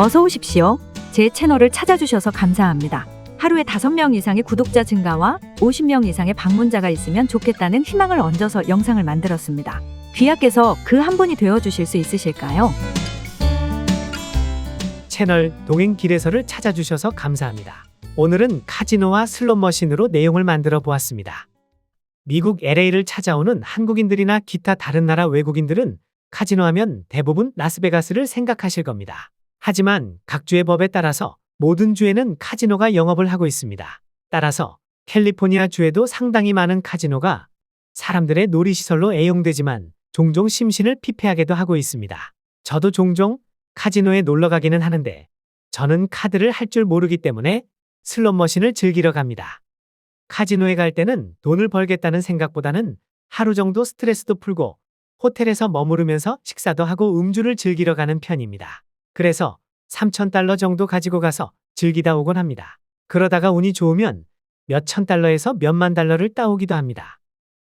어서 오십시오. 제 채널을 찾아주셔서 감사합니다. 하루에 5명 이상의 구독자 증가와 50명 이상의 방문자가 있으면 좋겠다는 희망을 얹어서 영상을 만들었습니다. 귀하께서 그 한 분이 되어주실 수 있으실까요? 채널 동행 길에서를 찾아주셔서 감사합니다. 오늘은 카지노와 슬롯머신으로 내용을 만들어 보았습니다. 미국 LA를 찾아오는 한국인들이나 기타 다른 나라 외국인들은 카지노 하면 대부분 라스베가스를 생각하실 겁니다. 하지만 각 주의 법에 따라서 모든 주에는 카지노가 영업을 하고 있습니다. 따라서 캘리포니아 주에도 상당히 많은 카지노가 사람들의 놀이시설로 애용되지만 종종 심신을 피폐하게도 하고 있습니다. 저도 종종 카지노에 놀러 가기는 하는데 저는 카드를 할 줄 모르기 때문에 슬롯 머신을 즐기러 갑니다. 카지노에 갈 때는 돈을 벌겠다는 생각보다는 하루 정도 스트레스도 풀고 호텔에서 머무르면서 식사도 하고 음주를 즐기러 가는 편입니다. 그래서 3,000달러 정도 가지고 가서 즐기다 오곤 합니다. 그러다가 운이 좋으면 몇천 달러에서 몇만 달러를 따오기도 합니다.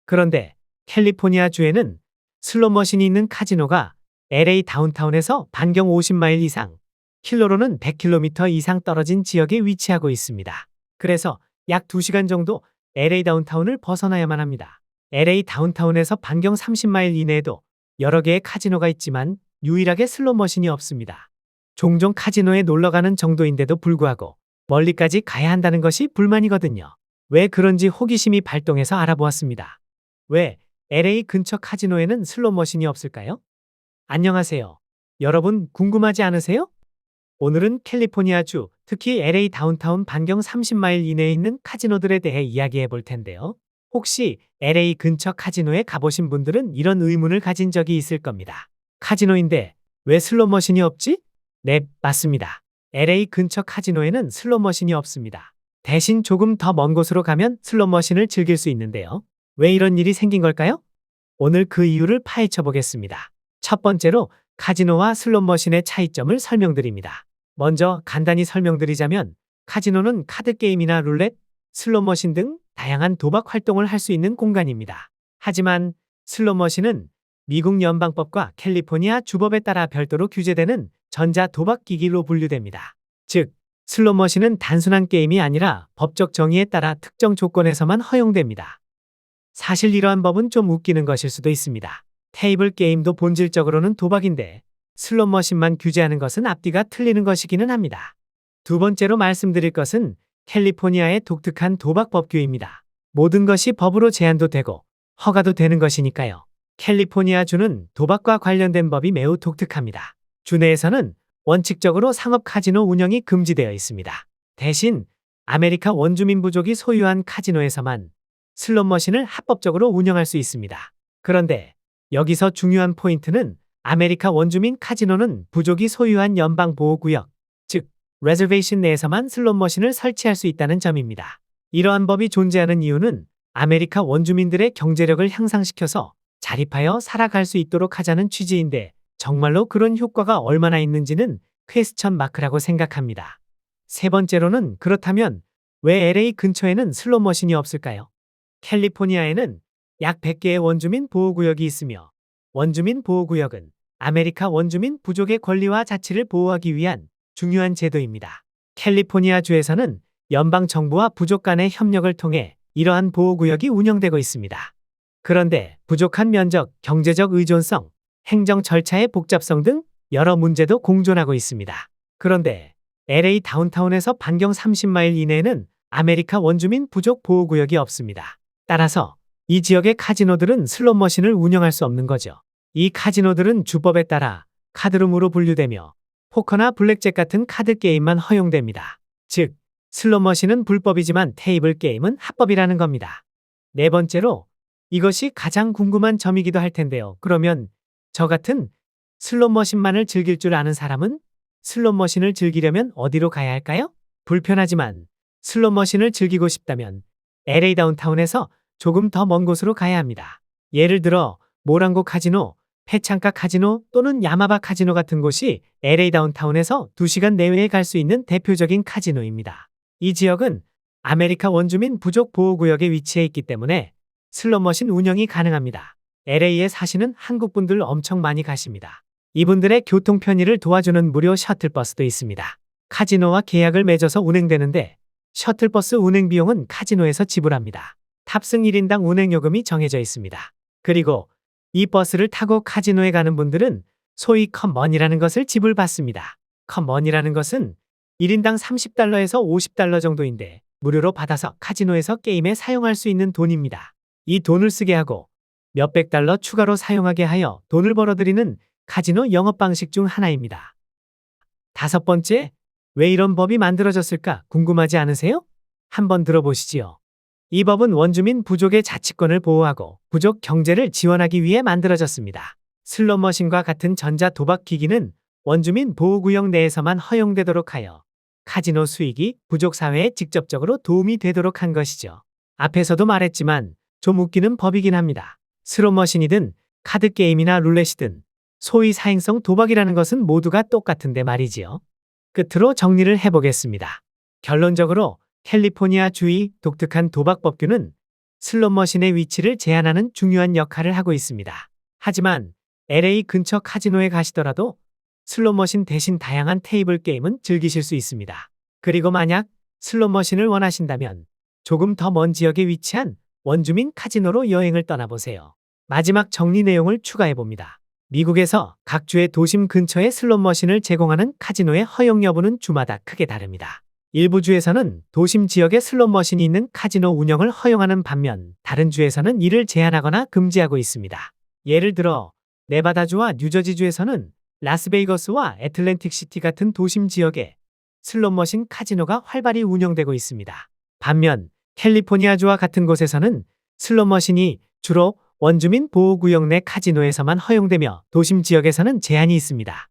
그런데 캘리포니아 주에는 슬롯 머신이 있는 카지노가 LA 다운타운에서 반경 50마일 이상, 킬로로는 100km 이상 떨어진 지역에 위치하고 있습니다. 그래서 약 2시간 정도 LA 다운타운을 벗어나야만 합니다. LA 다운타운에서 반경 30마일 이내에도 여러 개의 카지노가 있지만 유일하게 슬롯 머신이 없습니다. 종종 카지노에 놀러 가는 정도인데도 불구하고 멀리까지 가야 한다는 것이 불만이거든요. 왜 그런지 호기심이 발동해서 알아보았습니다. 왜 LA 근처 카지노에는 슬롯 머신이 없을까요? 안녕하세요. 여러분 궁금하지 않으세요? 오늘은 캘리포니아주, 특히 LA 다운타운 반경 30마일 이내에 있는 카지노들에 대해 이야기해 볼 텐데요. 혹시 LA 근처 카지노에 가보신 분들은 이런 의문을 가진 적이 있을 겁니다. 카지노인데 왜 슬롯 머신이 없지? 네, 맞습니다. LA 근처 카지노에는 슬롯 머신이 없습니다. 대신 조금 더 먼 곳으로 가면 슬롯 머신을 즐길 수 있는데요. 왜 이런 일이 생긴 걸까요? 오늘 그 이유를 파헤쳐 보겠습니다. 첫 번째로 카지노와 슬롯 머신의 차이점을 설명드립니다. 먼저 간단히 설명드리자면 카지노는 카드 게임이나 룰렛, 슬롯 머신 등 다양한 도박 활동을 할 수 있는 공간입니다. 하지만 슬롯 머신은 미국 연방법과 캘리포니아 주법에 따라 별도로 규제되는 전자 도박 기기로 분류됩니다. 즉, 슬롯 머신은 단순한 게임이 아니라 법적 정의에 따라 특정 조건에서만 허용됩니다. 사실 이러한 법은 좀 웃기는 것일 수도 있습니다. 테이블 게임도 본질적으로는 도박인데 슬롯 머신만 규제하는 것은 앞뒤가 틀리는 것이기는 합니다. 두 번째로 말씀드릴 것은 캘리포니아의 독특한 도박 법규입니다. 모든 것이 법으로 제한도 되고 허가도 되는 것이니까요. 캘리포니아 주는 도박과 관련된 법이 매우 독특합니다. 주 내에서는 원칙적으로 상업 카지노 운영이 금지되어 있습니다. 대신 아메리카 원주민 부족이 소유한 카지노에서만 슬롯 머신을 합법적으로 운영할 수 있습니다. 그런데 여기서 중요한 포인트는 아메리카 원주민 카지노는 부족이 소유한 연방 보호구역, 즉 레저베이션 내에서만 슬롯 머신을 설치할 수 있다는 점입니다. 이러한 법이 존재하는 이유는 아메리카 원주민들의 경제력을 향상시켜서 자립하여 살아갈 수 있도록 하자는 취지인데 정말로 그런 효과가 얼마나 있는지는 퀘스천 마크라고 생각합니다. 세 번째로는 그렇다면 왜 LA 근처에는 슬롯 머신이 없을까요? 캘리포니아에는 약 100개의 원주민 보호구역이 있으며 원주민 보호구역은 아메리카 원주민 부족의 권리와 자치를 보호하기 위한 중요한 제도입니다. 캘리포니아 주에서는 연방 정부와 부족 간의 협력을 통해 이러한 보호구역이 운영되고 있습니다. 그런데 부족한 면적, 경제적 의존성, 행정 절차의 복잡성 등 여러 문제도 공존하고 있습니다. 그런데 LA 다운타운에서 반경 30마일 이내에는 아메리카 원주민 부족 보호구역이 없습니다. 따라서 이 지역의 카지노들은 슬롯 머신을 운영할 수 없는 거죠. 이 카지노들은 주법에 따라 카드룸으로 분류되며 포커나 블랙잭 같은 카드 게임만 허용됩니다. 즉, 슬롯 머신은 불법이지만 테이블 게임은 합법이라는 겁니다. 네 번째로 이것이 가장 궁금한 점이기도 할 텐데요. 그러면 저 같은 슬롯 머신만을 즐길 줄 아는 사람은 슬롯 머신을 즐기려면 어디로 가야 할까요? 불편하지만 슬롯 머신을 즐기고 싶다면 LA 다운타운에서 조금 더 먼 곳으로 가야 합니다. 예를 들어 모랑고 카지노, 페창가 카지노 또는 야마바 카지노 같은 곳이 LA 다운타운에서 2시간 내외에 갈 수 있는 대표적인 카지노입니다. 이 지역은 아메리카 원주민 부족 보호구역에 위치해 있기 때문에 슬롯머신 운영이 가능합니다. LA에 사시는 한국분들 엄청 많이 가십니다. 이분들의 교통 편의를 도와주는 무료 셔틀버스도 있습니다. 카지노와 계약을 맺어서 운행되는데 셔틀버스 운행 비용은 카지노에서 지불합니다. 탑승 1인당 운행요금이 정해져 있습니다. 그리고 이 버스를 타고 카지노에 가는 분들은 소위 컴머니라는 것을 지불받습니다. 컴머니라는 것은 1인당 30달러에서 50달러 정도인데 무료로 받아서 카지노에서 게임에 사용할 수 있는 돈입니다. 이 돈을 쓰게 하고 몇백 달러 추가로 사용하게 하여 돈을 벌어들이는 카지노 영업 방식 중 하나입니다. 다섯 번째, 왜 이런 법이 만들어졌을까 궁금하지 않으세요? 한번 들어보시지요. 이 법은 원주민 부족의 자치권을 보호하고 부족 경제를 지원하기 위해 만들어졌습니다. 슬롯머신과 같은 전자 도박 기기는 원주민 보호구역 내에서만 허용되도록 하여 카지노 수익이 부족 사회에 직접적으로 도움이 되도록 한 것이죠. 앞에서도 말했지만 좀 웃기는 법이긴 합니다. 슬롯머신이든 카드게임이나 룰렛이든 소위 사행성 도박이라는 것은 모두가 똑같은데 말이지요. 끝으로 정리를 해보겠습니다. 결론적으로 캘리포니아 주의 독특한 도박 법규는 슬롯머신의 위치를 제한하는 중요한 역할을 하고 있습니다. 하지만 LA 근처 카지노에 가시더라도 슬롯머신 대신 다양한 테이블 게임은 즐기실 수 있습니다. 그리고 만약 슬롯머신을 원하신다면 조금 더 먼 지역에 위치한 원주민 카지노로 여행을 떠나보세요. 마지막 정리 내용을 추가해봅니다. 미국에서 각 주의 도심 근처에 슬롯머신을 제공하는 카지노의 허용 여부는 주마다 크게 다릅니다. 일부 주에서는 도심 지역에 슬롯머신이 있는 카지노 운영을 허용하는 반면 다른 주에서는 이를 제한하거나 금지하고 있습니다. 예를 들어 네바다주와 뉴저지주에서는 라스베이거스와 애틀랜틱시티 같은 도심 지역에 슬롯머신 카지노가 활발히 운영되고 있습니다. 반면 캘리포니아주와 같은 곳에서는 슬롯머신이 주로 원주민 보호구역 내 카지노에서만 허용되며 도심 지역에서는 제한이 있습니다.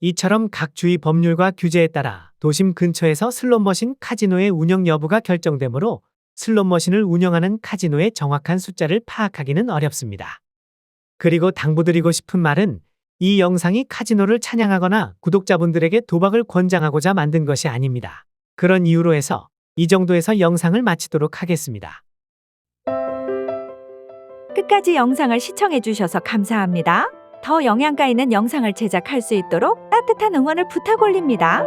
이처럼 각 주의 법률과 규제에 따라 도심 근처에서 슬롯머신 카지노의 운영 여부가 결정되므로 슬롯머신을 운영하는 카지노의 정확한 숫자를 파악하기는 어렵습니다. 그리고 당부드리고 싶은 말은 이 영상이 카지노를 찬양하거나 구독자분들에게 도박을 권장하고자 만든 것이 아닙니다. 그런 이유로 해서 이 정도에서 영상을 마치도록 하겠습니다. 끝까지 영상을 시청해주셔서 감사합니다. 더 영양가 있는 영상을 제작할 수 있도록 따뜻한 응원을 부탁 올립니다.